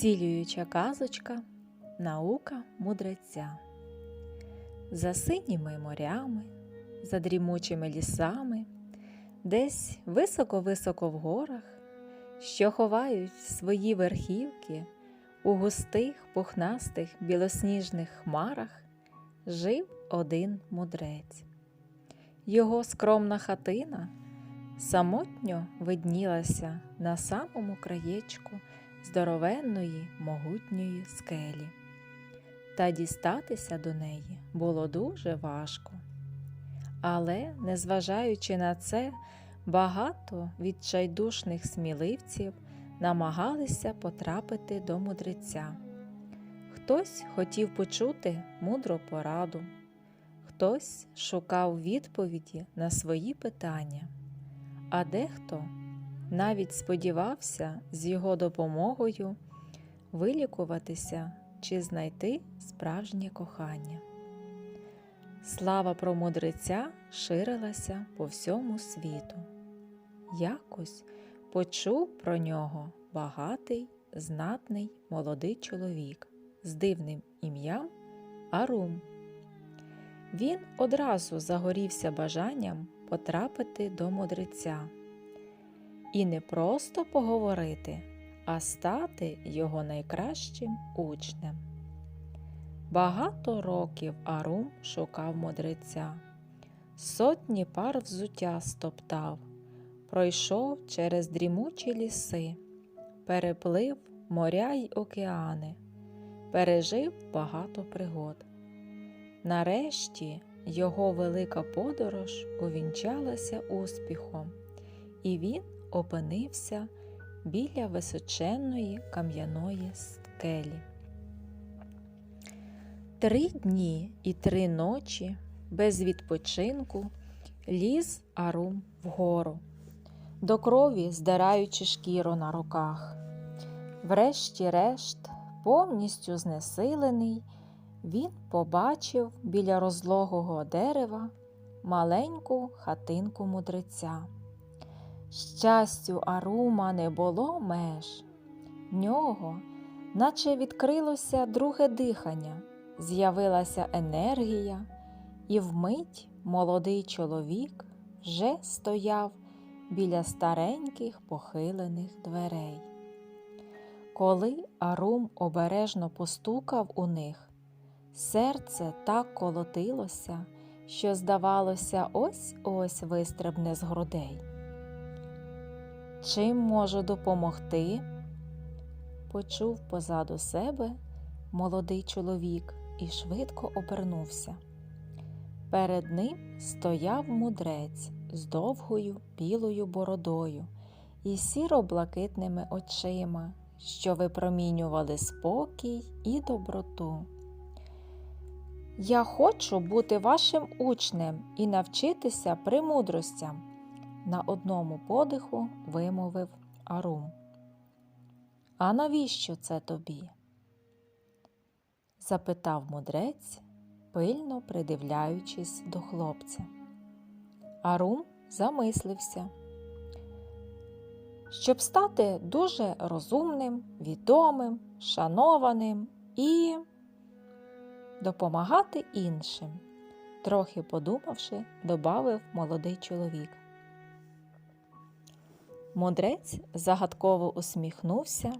Зцілююча казочка Наука мудреця. За синіми морями, за дрімучими лісами, десь високо-високо в горах, що ховають свої верхівки у густих пухнастих білосніжних хмарах, жив один мудрець. Його скромна хатина самотньо виднілася на самому краєчку здоровенної могутньої скелі. Та дістатися до неї було дуже важко. Але, незважаючи на це, багато відчайдушних сміливців намагалися потрапити до мудреця. Хтось хотів почути мудру пораду, хтось шукав відповіді на свої питання, а дехто навіть сподівався з його допомогою вилікуватися чи знайти справжнє кохання. Слава про мудреця ширилася по всьому світу. Якось почув про нього багатий, знатний молодий чоловік з дивним ім'ям Арум. Він одразу загорівся бажанням потрапити до мудреця і не просто поговорити, а стати його найкращим учнем. Багато років Арум шукав мудреця, сотні пар взуття стоптав, пройшов через дрімучі ліси, переплив моря й океани, пережив багато пригод. Нарешті його велика подорож увінчалася успіхом, і він опинився біля височенної кам'яної скелі. Три дні і три ночі без відпочинку ліз Арум вгору, до крові здираючи шкіру на руках. Врешті-решт, повністю знесилений, він побачив біля розлогого дерева маленьку хатинку мудреця. Щастю, Арума не було меж. В нього, наче відкрилося друге дихання, з'явилася енергія, і вмить молодий чоловік вже стояв біля стареньких похилених дверей. Коли Арум обережно постукав у них, серце так колотилося, що, здавалося, ось ось вистрибне з грудей. Чим можу допомогти? почув позаду себе молодий чоловік і швидко обернувся. Перед ним стояв мудрець з довгою білою бородою і сіро-блакитними очима, що випромінювали спокій і доброту. Я хочу бути вашим учнем і навчитися премудростям на одному подиху вимовив Арум. А навіщо це тобі? запитав мудрець, пильно придивляючись до хлопця. Арум замислився. Щоб стати дуже розумним, відомим, шанованим і допомагати іншим, трохи подумавши, добавив молодий чоловік. Мудрець загадково усміхнувся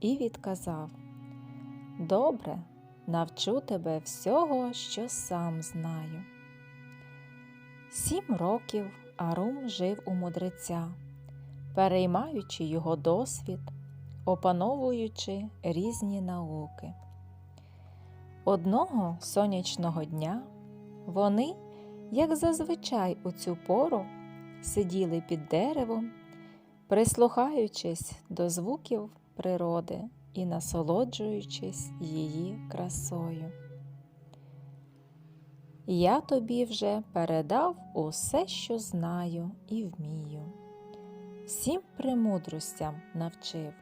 і відказав Добре, навчу тебе всього, що сам знаю. Сім років Арум жив у мудреця, переймаючи його досвід, опановуючи різні науки. Одного сонячного дня вони, як зазвичай у цю пору, сиділи під деревом прислухаючись до звуків природи і насолоджуючись її красою. Я тобі вже передав усе, що знаю і вмію. Всім премудростям навчив,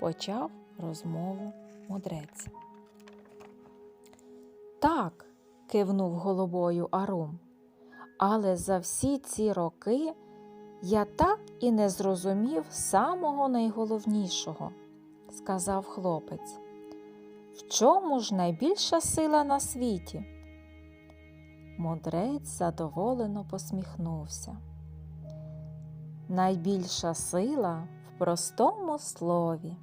почав розмову мудрець. Так, кивнув головою Арум, але за всі ці роки я так і не зрозумів самого найголовнішого сказав хлопець. В чому ж найбільша сила на світі? Мудрець задоволено посміхнувся. Найбільша сила в простому слові,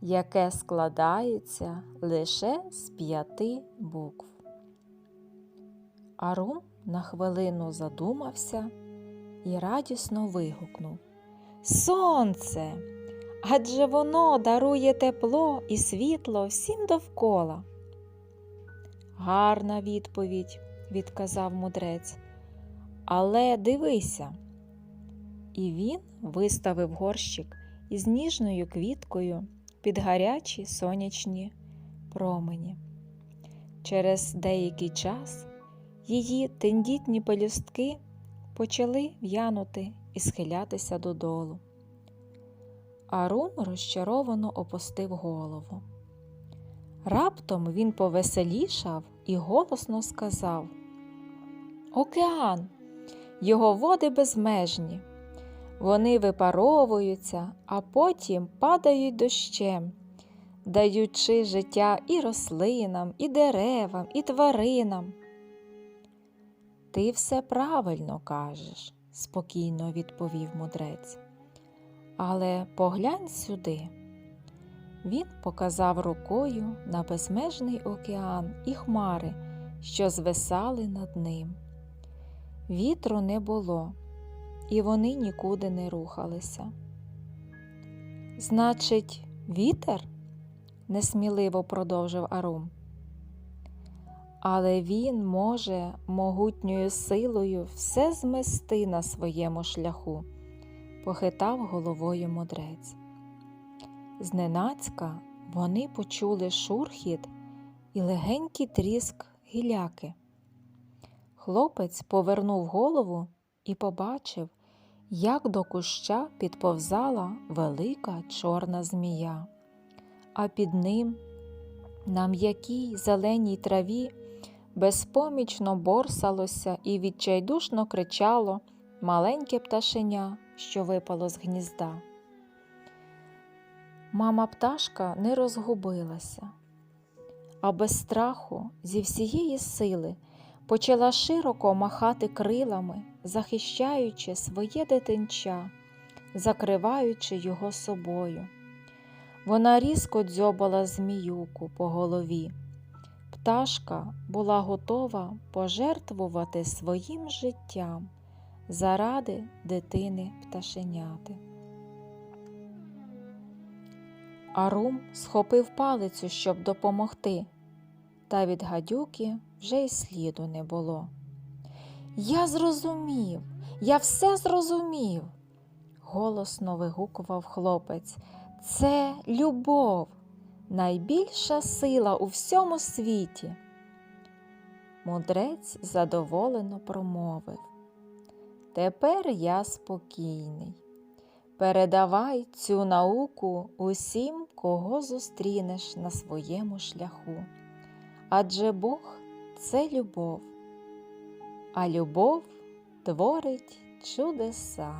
яке складається лише з п'яти букв. Арум на хвилину задумався і радісно вигукнув Сонце! Адже воно дарує тепло і світло всім довкола. Гарна відповідь, відказав мудрець. Але дивися. І він виставив горщик із ніжною квіткою під гарячі сонячні промені. Через деякий час її тендітні пелюстки почали в'янути і схилятися додолу. Арун розчаровано опустив голову. Раптом він повеселішав і голосно сказав Океан, його води безмежні. Вони випаровуються, а потім падають дощем, даючи життя і рослинам, і деревам, і тваринам. Ти все правильно кажеш, спокійно відповів мудрець. Але поглянь сюди. Він показав рукою на безмежний океан і хмари, що звисали над ним. Вітру не було, і вони нікуди не рухалися. Значить, вітер? несміливо продовжив Арум. Але він може могутньою силою все змести на своєму шляху похитав головою мудрець. Зненацька вони почули шурхіт і легенький тріск гіляки. Хлопець повернув голову і побачив, як до куща підповзала велика чорна змія, а під ним, на м'якій зеленій траві, безпомічно борсалося і відчайдушно кричало маленьке пташеня що випало з гнізда. Мама пташка не розгубилася, а без страху зі всієї сили почала широко махати крилами, захищаючи своє дитинча, закриваючи його собою. Вона різко дзьобала зміюку по голові. Пташка була готова пожертвувати своїм життям заради дитини пташеняти. Арум схопив палицю, щоб допомогти, та від гадюки вже й сліду не було. Я зрозумів, я все зрозумів, голосно вигукував хлопець. Це любов, найбільша сила у всьому світі. Мудрець задоволено промовив. Тепер я спокійний. Передавай цю науку усім, кого зустрінеш на своєму шляху. Адже Бог це любов, а любов творить чудеса.